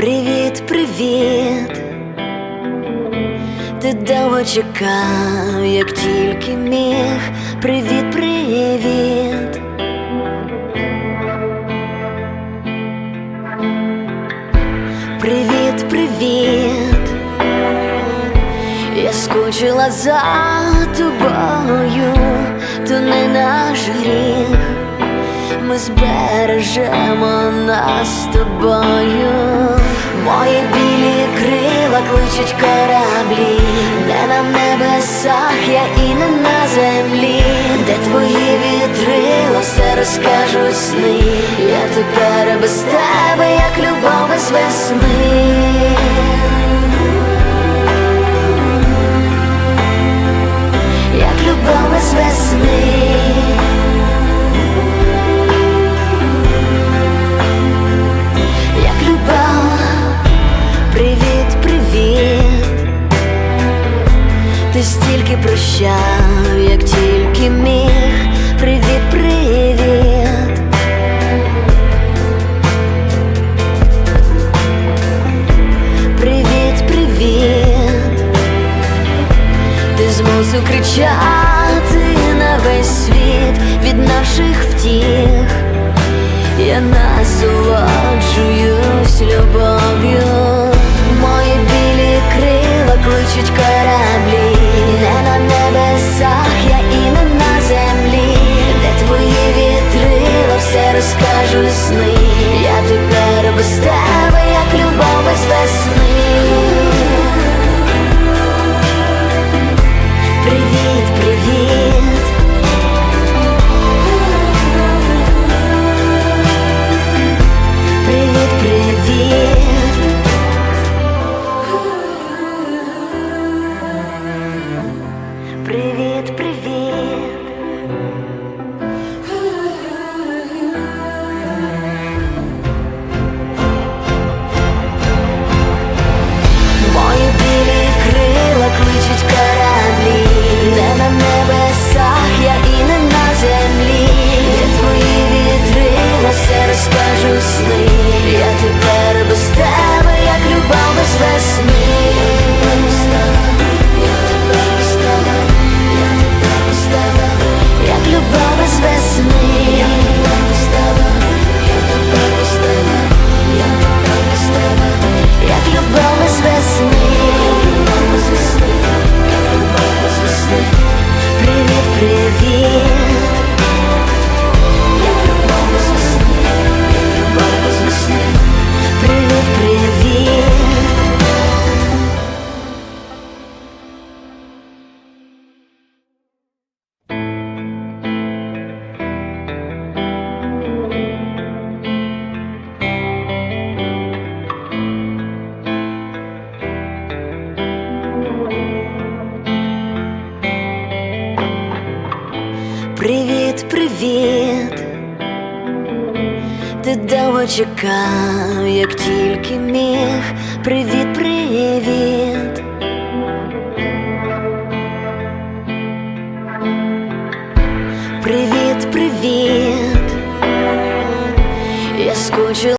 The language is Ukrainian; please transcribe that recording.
Привіт, привіт. Ти довго чекав, як тільки міг. Привіт, привіт. Привіт, привіт. Я скучила за тобою, то не наш гріх. Ми збережемо нас з тобою. Кличуть кораблі, де на небесах, я і не на землі, де твої вітрила, все розкажуть сни. Я тепер без тебе, як любов без весни. Стільки як тільки міг. Привіт, привіт. Привіт, привіт. Ти змусив кричати на весь світ від наших втіх. Я насолоджуюсь любов'ю. Мої білі крила кличуть Привіт, привіт. Привіт, Привіт, привіт. Ти довго чекав, як тільки міг. Привіт, привіт. Привіт, привіт. Я скучила.